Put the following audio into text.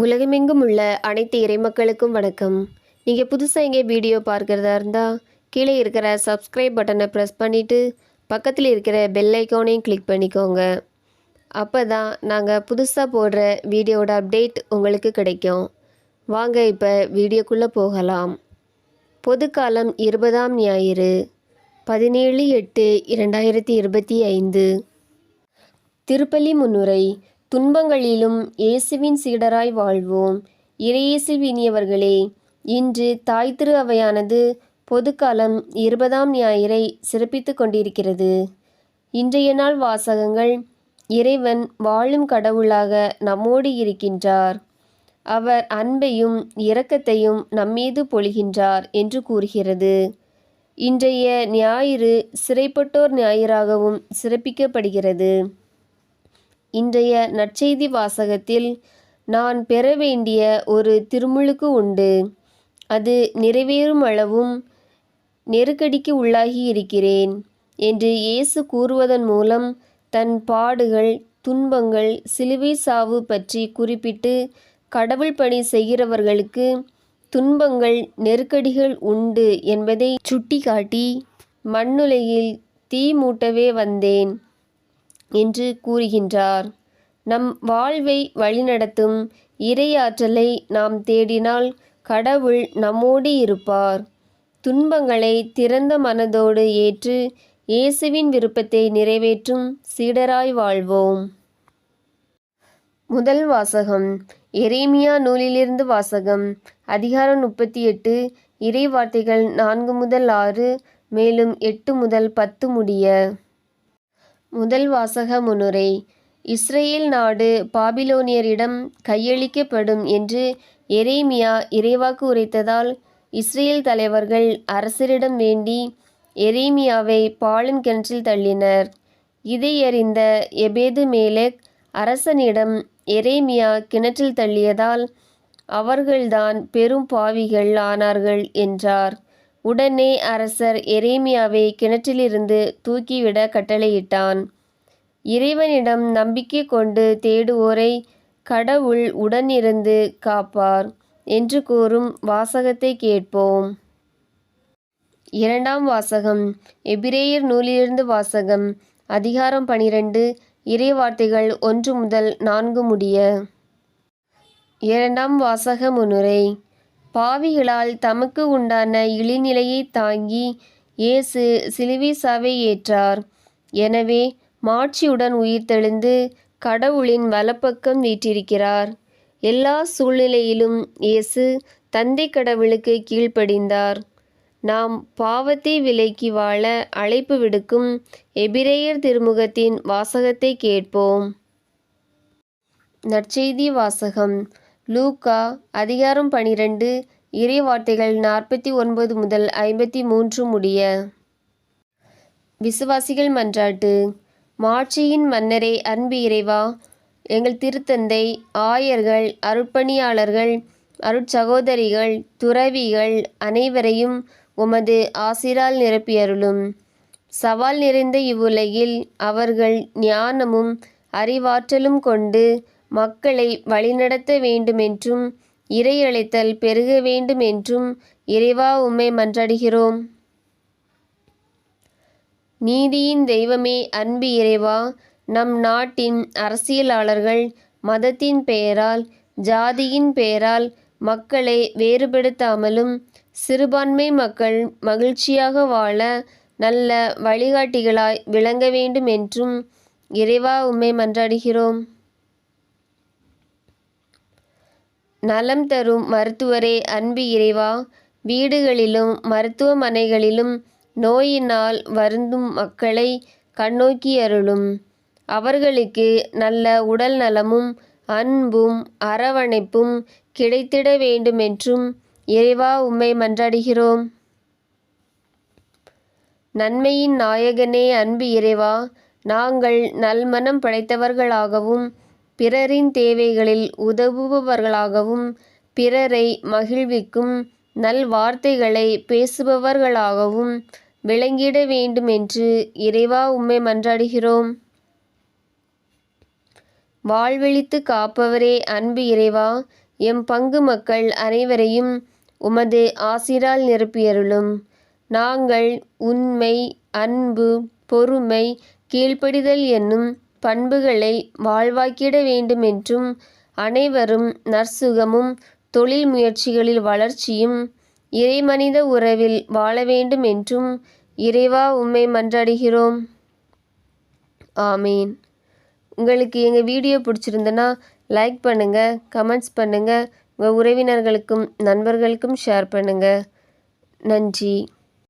உலகமெங்கும் உள்ள அனைத்து இறைமக்களுக்கும் வணக்கம். நீங்கள் புதுசாக எங்கே வீடியோ பார்க்குறதா இருந்தால் கீழே இருக்கிற சப்ஸ்கிரைப் பட்டனை ப்ரெஸ் பண்ணிவிட்டு பக்கத்தில் இருக்கிற பெல் ஐக்கானையும் கிளிக் பண்ணிக்கோங்க. அப்போ தான் நாங்கள் புதுசாக போடுற வீடியோட அப்டேட் உங்களுக்கு கிடைக்கும். வாங்க இப்போ வீடியோக்குள்ளே போகலாம். பொதுக்காலம் இருபதாம் ஞாயிறு பதினேழு எட்டு இரண்டாயிரத்தி இருபத்தி ஐந்து. திருப்பலி முன்னுரை துன்பங்களிலும் இயேசுவின் சீடராய் வாழ்வோம். இறையேசில் இனியவர்களே இன்று தாய் திரு அவையானது பொதுக்காலம் இருபதாம் ஞாயிறை சிறப்பித்து கொண்டிருக்கிறது. இன்றைய நாள் வாசகங்கள் இறைவன் வாழும் கடவுளாக நம்மோடு இருக்கின்றார். அவர் அன்பையும் இரக்கத்தையும் நம்மீது பொழிகின்றார் என்று கூறுகிறது. இன்றைய ஞாயிறு சிறைப்பட்டோர் ஞாயிறாகவும் சிறப்பிக்கப்படுகிறது. இன்றைய நற்செய்தி வாசகத்தில் நான் பெற வேண்டிய ஒரு திருமுழுக்கு உண்டு. அது நிறைவேறும் அளவும் நெருக்கடிக்கு உள்ளாகி இருக்கிறேன் என்று இயேசு கூறுவதன் மூலம் தன் பாடுகள் துன்பங்கள் சிலுவை சாவு பற்றி குறிப்பிட்டு கடவுள் பணி செய்கிறவர்களுக்கு துன்பங்கள் நெருக்கடிகள் உண்டு என்பதை சுட்டிக்காட்டி மண்ணுலையில் தீ மூட்டவே வந்தேன். என்று கூறுகின்றார். நம் வாழ்வை வழிநடத்தும் இறையாற்றலை நாம் தேடினால் கடவுள் நம்மோடு இருப்பார். துன்பங்களை திறந்த மனதோடு ஏற்று இயேசுவின் விருப்பத்தை நிறைவேற்றும் சீடராய் வாழ்வோம். முதல் வாசகம். எரேமியா நூலிலிருந்து வாசகம். அதிகாரம் முப்பத்தி எட்டு இறை வார்த்தைகள் நான்கு முதல் ஆறு மேலும் எட்டு முதல் பத்து முடிய. முதல் வாசக முன்னுரை இஸ்ரேல் நாடு பாபிலோனியரிடம் கையளிக்கப்படும் என்று எரேமியா இறைவாக்கு உரைத்ததால் இஸ்ரேல் தலைவர்கள் அரசரிடம் வேண்டி எரேமியாவை பாலின் கிணற்றில் தள்ளினர். இதை அறிந்த எபேது மேலெக் அரசனிடம் எரேமியா கிணற்றில் தள்ளியதால் அவர்கள்தான் பெரும் பாவிகள் ஆனார்கள் என்றார். உடனே அரசர் எரேமியாவை கிணற்றிலிருந்து தூக்கிவிட கட்டளையிட்டான். இறைவனிடம் நம்பிக்கை கொண்டு தேடுவோரை கடவுள் உடனிருந்து காப்பார் என்று கூறும் வாசகத்தை கேட்போம். இரண்டாம் வாசகம் எபிரேயர் நூலிலிருந்து வாசகம் அதிகாரம் பனிரெண்டு இறைவார்த்தைகள் ஒன்று முதல் நான்கு முடிய. இரண்டாம் வாசக முன்னுரை பாவிகளால் தமக்கு உண்டான இழிநிலையை தாங்கி இயேசு சிலுவிசாவை ஏற்றார். எனவே மாட்சியுடன் உயிர்த்தெழுந்து கடவுளின் வலப்பக்கம் வீற்றிருக்கிறார். எல்லா சூழ்நிலையிலும் இயேசு தந்தை கடவுளுக்கு கீழ்ப்படிந்தார். நாம் பாவத்தை விலைக்கு வாழ அழைப்பு விடுக்கும் எபிரேயர் திருமுகத்தின் வாசகத்தை கேட்போம். நற்செய்தி வாசகம். லூக்கா அதிகாரம் பனிரெண்டு இறை வார்த்தைகள் நாற்பத்தி ஒன்பது முதல் ஐம்பத்தி மூன்று முடிய. விசுவாசிகள் மன்றாட்டு மாட்சியின் மன்னரே அன்பு இறைவா எங்கள் திருத்தந்தை ஆயர்கள் அருட்பணியாளர்கள் அருட்சகோதரிகள் துறவிகள் அனைவரையும் உமது ஆசிரால் நிரப்பியருளும். சவால் நிறைந்த இவ்வுலகில் அவர்கள் ஞானமும் அறிவாற்றலும் கொண்டு மக்களை வழிநடத்த வேண்டுமென்றும் இறையழைத்தல் பெருக வேண்டுமென்றும் இறைவா உம்மை மன்றாடுகிறோம். நீதியின் தெய்வமே அன்பு இறைவா நம் நாட்டின் அரசியலாளர்கள் மதத்தின் பெயரால் ஜாதியின் பெயரால் மக்களை வேறுபடுத்தாமலும் சிறுபான்மை மக்கள் மகிழ்ச்சியாக வாழ நல்ல வழிகாட்டிகளாய் விளங்க வேண்டும் என்றும் இறைவா உம்மை மன்றாடுகிறோம். நலம் தரும் மருத்துவரே அன்பு இறைவா வீடுகளிலும் மருத்துவமனைகளிலும் நோயினால் வருந்தும் மக்களை கண்ணோக்கி அருளும். அவர்களுக்கு நல்ல உடல் நலமும் அன்பும் அரவணைப்பும் கிடைத்திட வேண்டுமென்றும் இறைவா உம்மை மன்றாடுகிறோம். நன்மையின் நாயகனே அன்பு இறைவா நாங்கள் நல்மனம் படைத்தவர்களாகவும் பிறரின் தேவைகளில் உதவுபவர்களாகவும் பிறரை மகிழ்விக்கும் நல் வார்த்தைகளை பேசுபவர்களாகவும் விளங்கிட வேண்டுமென்று இறைவா உம்மை மன்றாடுகிறோம். வாழ்வெளித்து காப்பவரே அன்பு இறைவா எம் பங்கு மக்கள் அனைவரையும் உமது ஆசிரால் நிரப்பியருளும். நாங்கள் உண்மை அன்பு பொறுமை கீழ்ப்படிதல் என்னும் பண்புகளை வாழ்வாக்கிட வேண்டுமென்றும் அனைவரும் நற்சுகமும் தொழில் முயற்சிகளில் வளர்ச்சியும் இறைமனித உறவில் வாழ வேண்டுமென்றும் இறைவா உம்மை மன்றாடுகிறோம். ஆமீன். உங்களுக்கு எங்கள் வீடியோ பிடிச்சிருந்தனா லைக் பண்ணுங்கள் கமெண்ட்ஸ் பண்ணுங்கள் உங்கள் உறவினர்களுக்கும் நண்பர்களுக்கும் ஷேர் பண்ணுங்கள் நன்றி.